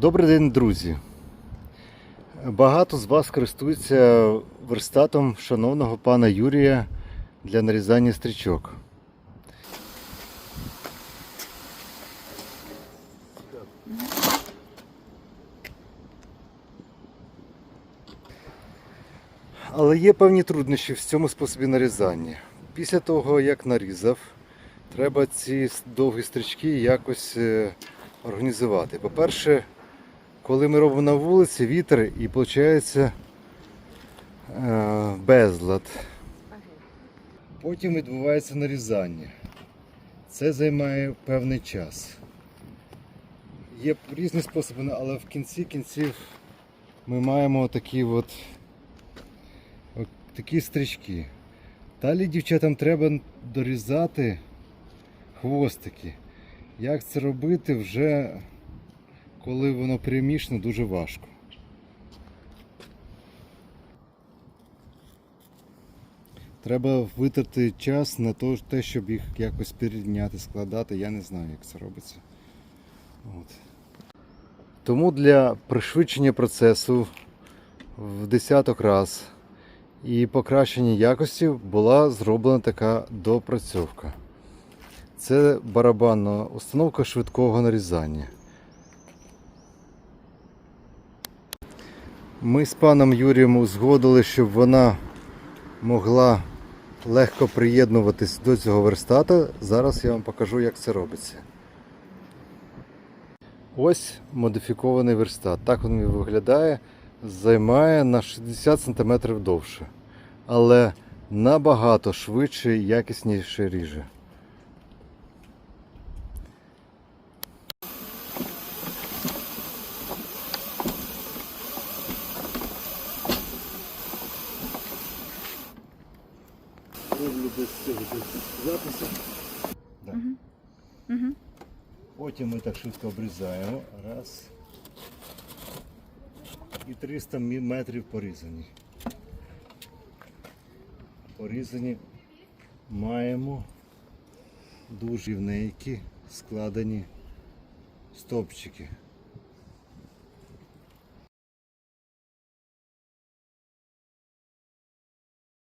Добрий день, друзі. Багато з вас користуються верстатом шановного пана Юрія для нарізання стрічок. Але є певні труднощі в цьому способі нарізання. Після того, як нарізав, треба ці довгі стрічки якось е, організувати. По-перше, коли ми робимо на вулиці, вітер і виходить е, безлад. Потім відбувається нарізання. Це займає певний час. Є різні способи, але в кінці кінців ми маємо такі от, от такі стрічки. Далі дівчатам треба дорізати хвостики. Як це робити вже коли воно перемішане, дуже важко. Треба витрати час на те, щоб їх якось передняти, складати. Я не знаю, як це робиться. От. Тому для пришвидшення процесу в десяток раз і покращення якості була зроблена така допрацьовка. Це барабанна установка швидкого нарізання. Ми з паном Юрієм узгодили, щоб вона могла легко приєднуватись до цього верстата. Зараз я вам покажу, як це робиться. Ось модифікований верстат. Так він виглядає. Займає на 60 см довше. Але набагато швидше і якісніше ріже. Роблю без цього запису. Да. Угу. Потім ми так швидко обрізаємо. Раз. І 300 метрів порізані. Порізані маємо дуже рівненькі складені стовпчики.